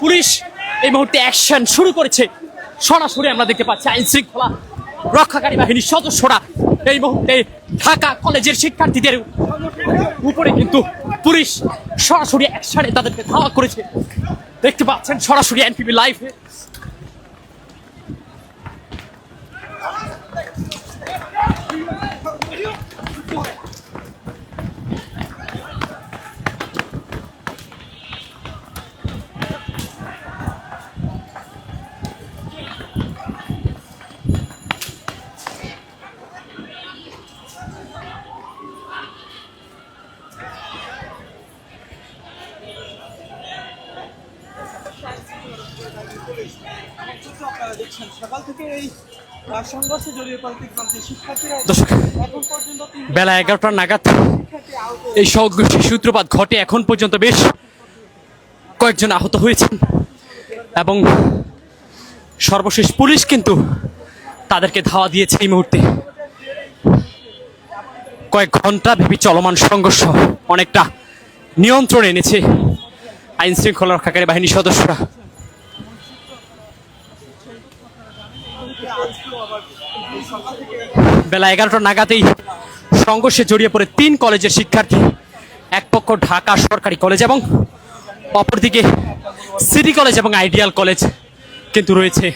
Police এই মুহূর্তে action শুরু করেছে। সরাসরি আমরা দেখতে পাচ্ছি আইন শৃঙ্খলা রক্ষাকারী বাহিনীর সদস্যরা এই মুহূর্তে ঢাকা কলেজের শিক্ষার্থীদের উপরে কিন্তু পুলিশ সরাসরি অ্যাকশনে তাদেরকে ধাওয়া করেছে। দেখতে পাচ্ছেন সরাসরি এনপিবি লাইভে চিত্র আপনারা দেখছেন সকাল থেকে এই আহ, সংঘর্ষে জড়িয়ে পড়ে প্রান্তের শিক্ষার্থীরা দর্শক এখন পর্যন্ত তিন বেলা এগারোটা নাগাদ এই সংঘর্ষের সূত্রপাত ঘটে এখন পর্যন্ত বেশ কয়েকজন আহত হয়েছেন এবং সর্বশেষ পুলিশ কিন্তু তাদেরকে ধাওয়া দিয়েছে এই মুহূর্তে। কয়েক ঘণ্টা ভেবে চলমান সংঘর্ষ অনেকটা নিয়ন্ত্রণে এনেছে আইন শৃঙ্খলা রক্ষাকারী বাহিনীর সদস্যরা। বেলা এগারোটা নাগাদেই সংঘর্ষে জড়িয়ে পড়ে তিন কলেজের শিক্ষার্থী। এক পক্ষ ঢাকা সরকারি কলেজ এবং অপরদিকে সিটি কলেজ এবং আইডিয়াল কলেজ কিন্তু রয়েছে।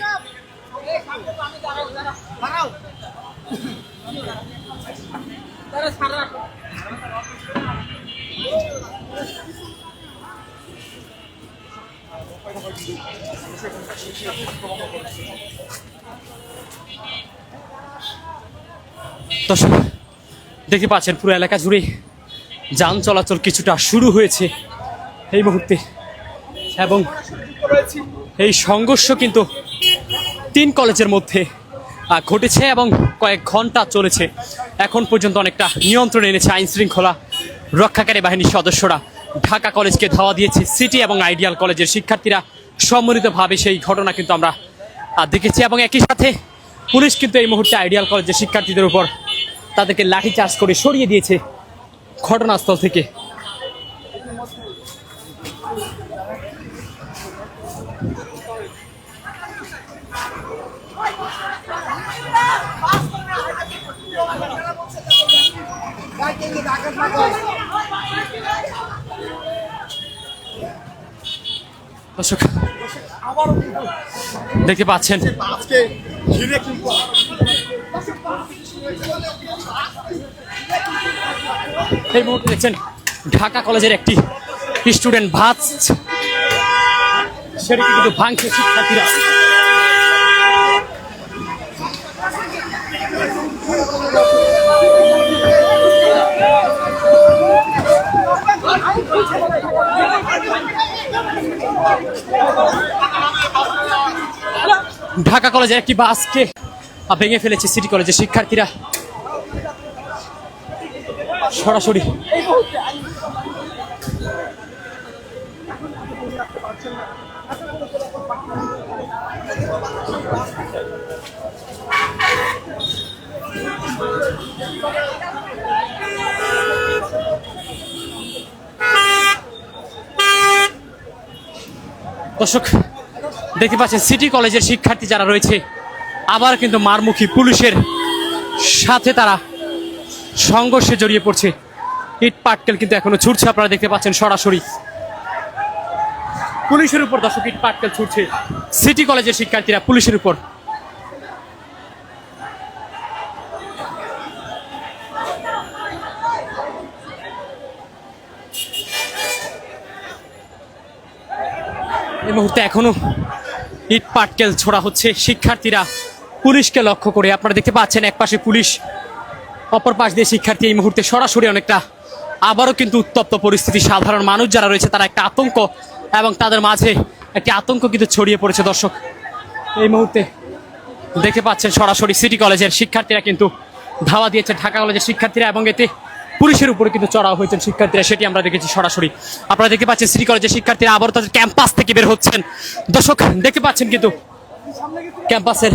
দর্শক, দেখতে পাচ্ছেন পুরো এলাকা জুড়ে যান চলাচল কিছুটা শুরু হয়েছে এই মুহূর্তে। এবং এই সংঘর্ষ কিন্তু তিন কলেজের মধ্যে ঘটেছে এবং কয়েক ঘণ্টা চলেছে। এখন পর্যন্ত অনেকটা নিয়ন্ত্রণে এনেছে আইন শৃঙ্খলা রক্ষাকারী বাহিনীর সদস্যরা। ঢাকা কলেজকে ধাওয়া দিয়েছে সিটি এবং আইডিয়াল কলেজের শিক্ষার্থীরা। সম্মিলিতভাবে সেই ঘটনা কিন্তু আমরা দেখেছি এবং একই সাথে পুলিশ কিন্তু এই মুহূর্তে আইডিয়াল কলেজের শিক্ষার্থীদের উপর তাদেরকে লাঠিচার্জ করে সরিয়ে দিয়েছে ঘটনাস্থল থেকে। দেখতে পাচ্ছেন। আজকে ঘিরে কিন্তু এই মুহূর্তে দেখছেন, ঢাকা কলেজের একটি স্টুডেন্ট ভাত সেটি কিন্তু ভাঙছে শিক্ষার্থীরা। ঢাকা কলেজের একটি বাসকে ভেঙে ফেলেছে সিটি কলেজের শিক্ষার্থীরা। সরাসরি। দর্শক দেখতে পাচ্ছেন সিটি কলেজের শিক্ষার্থী যারা রয়েছে। আবার কিন্তু মারমুখী পুলিশের সাথে তারা সংঘর্ষে জড়িয়ে পড়ছে। ইট পাটকেল কিন্তু এখনও ছুটছে, আপনারা দেখতে পাচ্ছেন সরাসরি। পুলিশের উপর দর্শক, ইট পাটকেল ছুটছে। সিটি কলেজের শিক্ষার্থীরা পুলিশের উপর। এই মুহূর্তে এখনও ইট পাটকেল ছোড়া হচ্ছে। শিক্ষার্থীরা পুলিশকে লক্ষ্য করে আপনারা দেখতে পাচ্ছেন একপাশে পুলিশ, অপর পাশ দিয়ে শিক্ষার্থী এই মুহূর্তে সরাসরি অনেকটা আবারও কিন্তু উত্তপ্ত পরিস্থিতি। সাধারণ মানুষ যারা রয়েছে, তারা একটা আতঙ্ক এবং তাদের মাঝে একটি আতঙ্ক কিন্তু ছড়িয়ে পড়েছে। দর্শক, এই মুহূর্তে দেখতে পাচ্ছেন সরাসরি সিটি কলেজের শিক্ষার্থীরা কিন্তু ধাওয়া দিয়েছে ঢাকা কলেজের শিক্ষার্থীরা এবং এতে পুলিশের উপরে কিন্তু চড়াও হয়েছেন শিক্ষার্থীরা। সেটি আমরা দেখেছি সরাসরি। আপনারা দেখতে পাচ্ছেন সিটি কলেজের শিক্ষার্থীরা আবারও তাদের ক্যাম্পাস থেকে বের হচ্ছেন। দর্শক, দেখতে পাচ্ছেন কিন্তু ক্যাম্পাসের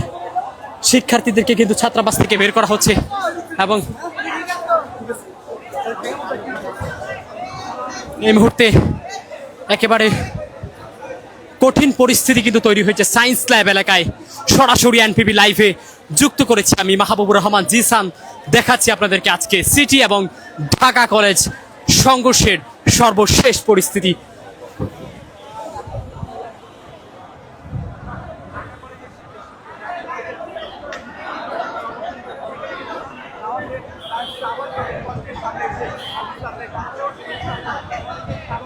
শিক্ষার্থীদেরকে কিন্তু ছাত্রাবাস থেকে বের করা হচ্ছে এবং এই মুহূর্তে একেবারে কঠিন পরিস্থিতি কিন্তু তৈরি হয়েছে সায়েন্স ল্যাব এলাকায়। সরাসরি এনপিবি লাইভে যুক্ত করেছি আমি মাহবুবুর রহমান জিসান। দেখাচ্ছি আপনাদেরকে আজকে সিটি এবং ঢাকা কলেজ সংঘর্ষের সর্বশেষ পরিস্থিতি